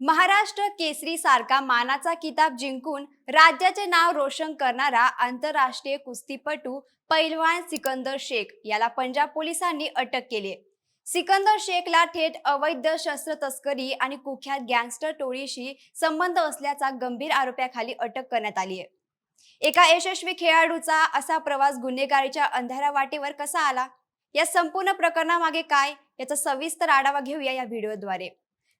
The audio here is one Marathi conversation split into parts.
महाराष्ट्र केसरी सारखा मानाचा किताब जिंकून राज्याचे नाव रोशन करणारा आंतरराष्ट्रीय कुस्तीपटू पैलवान सिकंदर शेख याला पंजाब पोलिसांनी अटक केली. सिकंदर शेखला थेट अवैध शस्त्र तस्करी आणि कुख्यात गँगस्टर टोळीशी संबंध असल्याचा गंभीर आरोपाखाली अटक करण्यात आली आहे. एका यशस्वी खेळाडूचा असा प्रवास गुन्हेगारीच्या अंधारा वाटेवर कसा आला? या संपूर्ण प्रकरणामागे काय? याचा सविस्तर आढावा घेऊया या व्हिडिओद्वारे.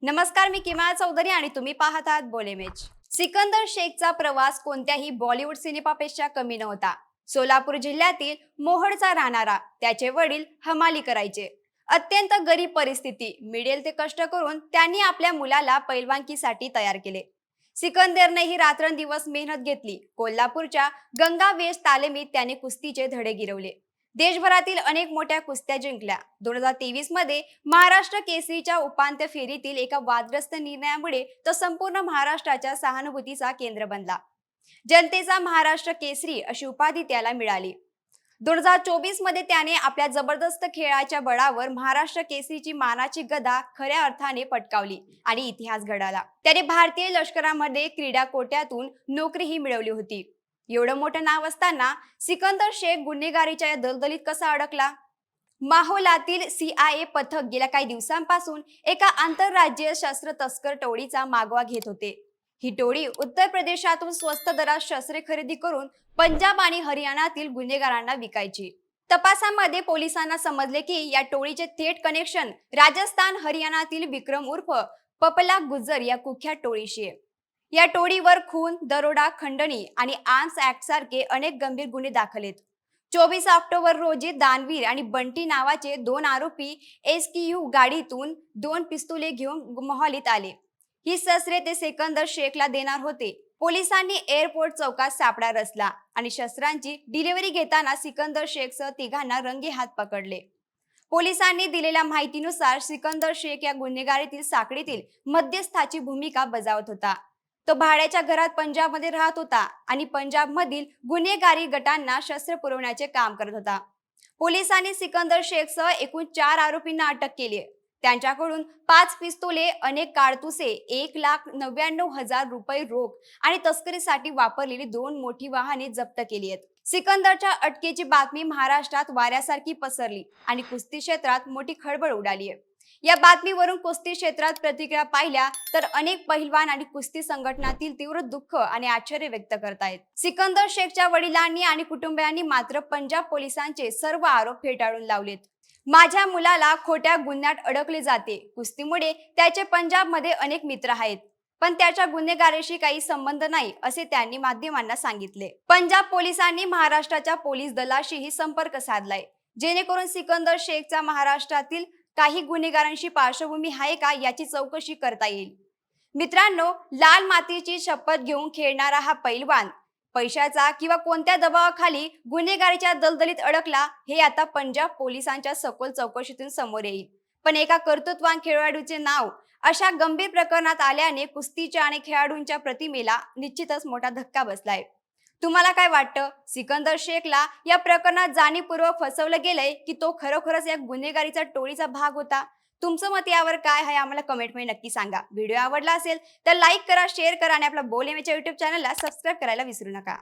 नमस्कार मी किमाल चौधरी आणि तुम्ही पाहत आहात बोलेमेच सिकंदर शेखचा प्रवास कोणत्याही बॉलिवूड सिनेमापेक्षा कमी नव्हता. सोलापूर जिल्ह्यातील मोहडचा राहणारा त्याचे वडील हमाली करायचे. अत्यंत गरीब परिस्थिती मिळेल ते कष्ट करून त्यांनी आपल्या मुलाला पैलवानकीसाठी तयार केले. सिकंदरने ही रात्रंदिवस मेहनत घेतली. कोल्हापूरच्या गंगा वेश तालमीत त्याने कुस्तीचे धडे गिरवले. देशभरातील अनेक मोठ्या कुस्त्या जिंकल्या. दोन हजार तेवीसमध्ये महाराष्ट्र केसरीच्या उपांत्य फेरीतील एका वादग्रस्त निर्णयामुळे तो संपूर्ण महाराष्ट्राच्या सहानुभूतीचा केंद्र बनला. जनतेचा महाराष्ट्र केसरी अशी उपाधी त्याला मिळाली. दोन हजार चोवीसमध्ये त्याने आपल्या जबरदस्त खेळाच्या बळावर महाराष्ट्र केसरीची मानाची गदा खऱ्या अर्थाने पटकावली आणि इतिहास घडाला त्याने भारतीय लष्करामध्ये क्रीडा कोट्यातून नोकरीही मिळवली होती. एवढं मोठं नाव असताना सिकंदर शेख गुन्हेगारीच्या या दलदलीत कसा अडकला? माहोलातील सीआयए पथक गेल्या काही दिवसांपासून एका आंतरराज्यीय शस्त्र तस्कर टोळीचा मागोवा घेत होते. ही टोळी उत्तर प्रदेशातून स्वस्त दरात शस्त्रे खरेदी करून पंजाब आणि हरियाणातील गुन्हेगारांना विकायची. तपासामध्ये पोलिसांना समजले की या टोळीचे थेट कनेक्शन राजस्थान हरियाणातील विक्रम उर्फ पपला गुज्जर या कुख्यात टोळीशी आहे. या टोळीवर खून दरोडा खंडणी आणि आर्म्स ऍक्ट सारखे अनेक गंभीर गुन्हे दाखल आहेत चोवीस ऑक्टोबर रोजी दानवीर आणि बंटी नावाचे दोन आरोपी एस यू गाडीतून दोन पिस्तुले घेऊन मोहालीत आले. ही शस्त्रे ते सिकंदर शेखला देणार होते. पोलिसांनी एअरपोर्ट चौकात सापडा रचला आणि शस्त्रांची डिलिव्हरी घेताना सिकंदर शेखसह तिघांना रंगे हात पकडले. पोलिसांनी दिलेल्या माहितीनुसार सिकंदर शेख या गुन्हेगारीतील साखळीतील मध्यस्थाची भूमिका बजावत होता. तो भाड्याच्या घरात पंजाबमध्ये राहत होता आणि पंजाबमधील गुन्हेगारी गटांना शस्त्र पुरवण्याचे काम करत होता. पोलिसांनी सिकंदर शेखसह एकूण चार आरोपींना अटक केली आहे. त्यांच्याकडून पाच पिस्तोले अनेक काडतुसे एक लाख नव्याण्णव हजार रुपये रोख आणि तस्करीसाठी वापरलेली दोन मोठी वाहने जप्त केली आहेत. सिकंदरच्या अटकेची बातमी महाराष्ट्रात वाऱ्यासारखी पसरली आणि कुस्ती क्षेत्रात मोठी खळबळ उडाली आहे. या बातमीवरून कुस्ती क्षेत्रात प्रतिक्रिया पाहिल्या तर अनेक पहिलवान आणि कुस्ती संघटनातील तीव्र दुःख आणि आश्चर्य व्यक्त करतायत. सिकंदर शेखच्या वडिलांनी आणि कुटुंबियांनी मात्र पंजाब पोलिसांचे सर्व आरोप फेटाळून लावलेत. माझ्या मुलाला खोट्या गुन्ह्यात अडकले जाते. कुस्तीमुळे त्याचे पंजाबमध्ये अनेक मित्र आहेत. पण त्याच्या गुन्हेगारीशी काही संबंध नाही असे त्यांनी माध्यमांना सांगितले. पंजाब पोलिसांनी महाराष्ट्राच्या पोलीस दलाशीही संपर्क साधलाय. जेणेकरून सिकंदर शेखचा महाराष्ट्रातील काही गुन्हेगारांशी पार्श्वभूमी आहे का याची चौकशी करता येईल. मित्रांनो लाल मातीची शपथ घेऊन खेळणारा हा पैलवान पैशाचा किंवा कोणत्या दबावाखाली गुन्हेगारीच्या दलदलीत अडकला हे आता पंजाब पोलिसांच्या सखोल चौकशीतून समोर येईल. पण एका कर्तृत्वान खेळाडूचे नाव अशा गंभीर प्रकरणात आल्याने कुस्तीच्या आणि खेळाडूंच्या प्रतिमेला निश्चितच मोठा धक्का बसलाय. तुम्हाला काय वाटतं? सिकंदर शेखला या प्रकरणात जाणीवपूर्वक फसवलं गेलंय की तो खरोखरच या गुन्हेगारीचा टोळीचा भाग होता? तुमचं मत यावर काय आहे? आम्हाला कमेंटमध्ये नक्की सांगा. व्हिडिओ आवडला असेल तर लाईक करा शेअर करा आणि आपल्या बोलेमेच्या युट्यूब चॅनलला सबस्क्राईब करायला विसरू नका.